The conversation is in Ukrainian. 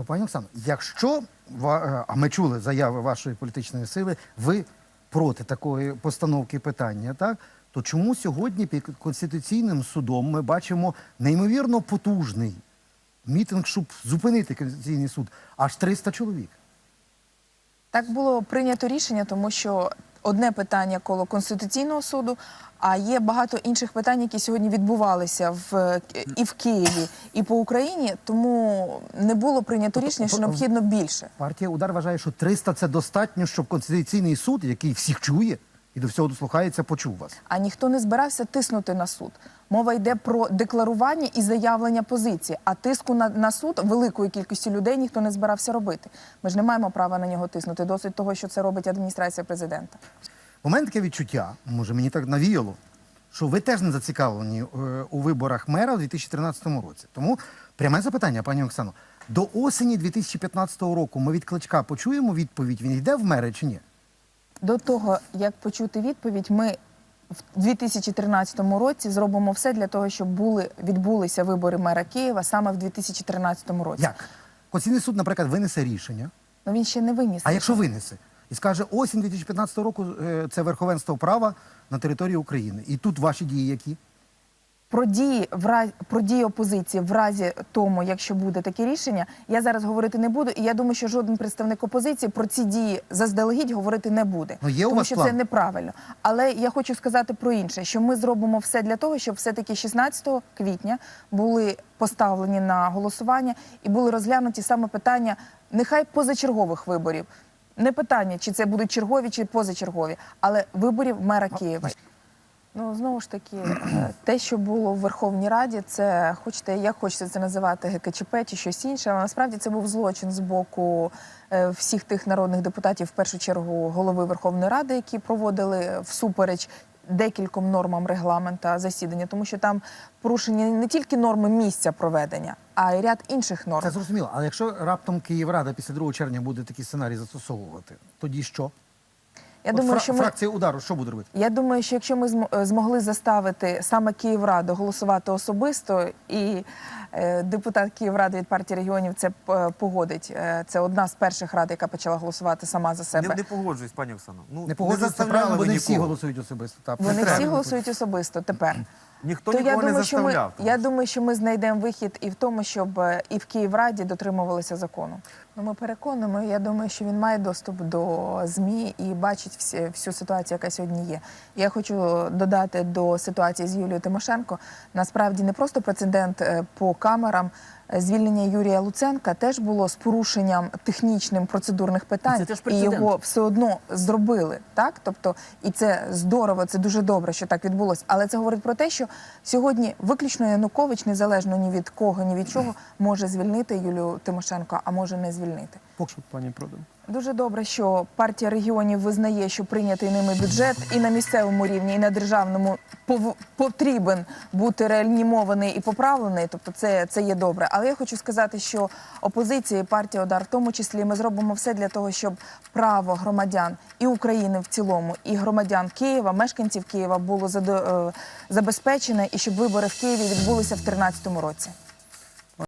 Е, Пані Оксано, якщо е, а ми чули заяви вашої політичної сили, ви проти такої постановки питання, так? То чому сьогодні під Конституційним судом ми бачимо неймовірно потужний мітинг, щоб зупинити Конституційний суд? Аж 300 чоловік. Так було прийнято рішення, тому що одне питання коло Конституційного суду, а є багато інших питань, які сьогодні відбувалися в і в Києві, і по Україні. Тому не було прийнято рішення, що необхідно більше. Партія удар вважає, що 300 – це достатньо, щоб Конституційний суд, який всіх чує і до всього дослухається, почув вас. А ніхто не збирався тиснути на суд. Мова йде про декларування і заявлення позиції. А тиску на, на суд великої кількості людей ніхто не збирався робити. Ми ж не маємо права на нього тиснути. Досить того, що це робить адміністрація президента. У мене таке відчуття, може мені так навіяло, що ви теж не зацікавлені е, у виборах мера у 2013 році. Тому пряме запитання, пані Оксано. До осені 2015 року ми від кличка почуємо відповідь, він йде в мери чи ні? До того, як почути відповідь, ми в 2013 році зробимо все для того, щоб були відбулися вибори мера Києва саме в 2013 році. Як? Конституційний суд, наприклад, винесе рішення, Ну він ще не виніс. а якщо винесе і скаже, осінь 2015 року е, це верховенство права на території України. І тут ваші дії які? Про дії в разі про дії опозиції в разі тому, якщо буде таке рішення, я зараз говорити не буду. І я думаю, що жоден представник опозиції про ці дії заздалегідь говорити не буде, Ну, є у тому вас що план? це неправильно. Але я хочу сказати про інше: що ми зробимо все для того, щоб все таки 16 квітня були поставлені на голосування і були розглянуті саме питання нехай позачергових виборів. Не питання, чи це будуть чергові чи позачергові, але виборів мера Києва. Ну знову ж таки, е, те, що було в Верховній Раді, це хочете, як хочете це називати ГКЧП чи щось інше. Але насправді це був злочин з боку е, всіх тих народних депутатів, в першу чергу голови Верховної Ради, які проводили всупереч декільком нормам регламента засідання, тому що там порушені не тільки норми місця проведення, а й ряд інших норм. Це зрозуміло. Але якщо раптом Київрада після 2 червня буде такий сценарій застосовувати, тоді що? Я От думаю, фра- що ми фракція удару що буде робити? Я думаю, що якщо ми зм- е, змогли заставити саме Київраду голосувати особисто, і е, депутат Київради від партії регіонів це е, погодить. Е, це одна з перших рад, яка почала голосувати сама за себе. Не, не погоджуюсь, пані Оксано. Ну, Не заставляли правильно, бо не всі голосують особисто. Та Вони всі голосують особисто тепер. Ніхто То я нікого не думаю, що ми заставляв. тому я думаю, що ми знайдемо вихід і в тому, щоб е, і в Київраді дотримувалися закону. Ну, ми переконуємо. Я думаю, що він має доступ до змі і бачить всі, всю ситуацію, яка сьогодні є. Я хочу додати до ситуації з Юлією Тимошенко. Насправді не просто прецедент е, по камерам. Звільнення Юрія Луценка теж було з порушенням технічним процедурних питань, Це теж і його все одно зробили. Так, тобто, і це здорово, це дуже добре, що так відбулося. Але це говорить про те, що сьогодні виключно Янукович, незалежно ні від кого, ні від чого, може звільнити Юлію Тимошенко, а може не звільнити. Поки що, пані Продан. Дуже добре, що партія регіонів визнає, що прийнятий ними бюджет і на місцевому рівні, і на державному потрібен бути реанімований і поправлений. Тобто, це, це є добре. Але я хочу сказати, що опозиція і партія Удар, в тому числі, ми зробимо все для того, щоб право громадян і України в цілому, і громадян Києва, мешканців Києва було е, забезпечене, і щоб вибори в Києві відбулися в 2013 році.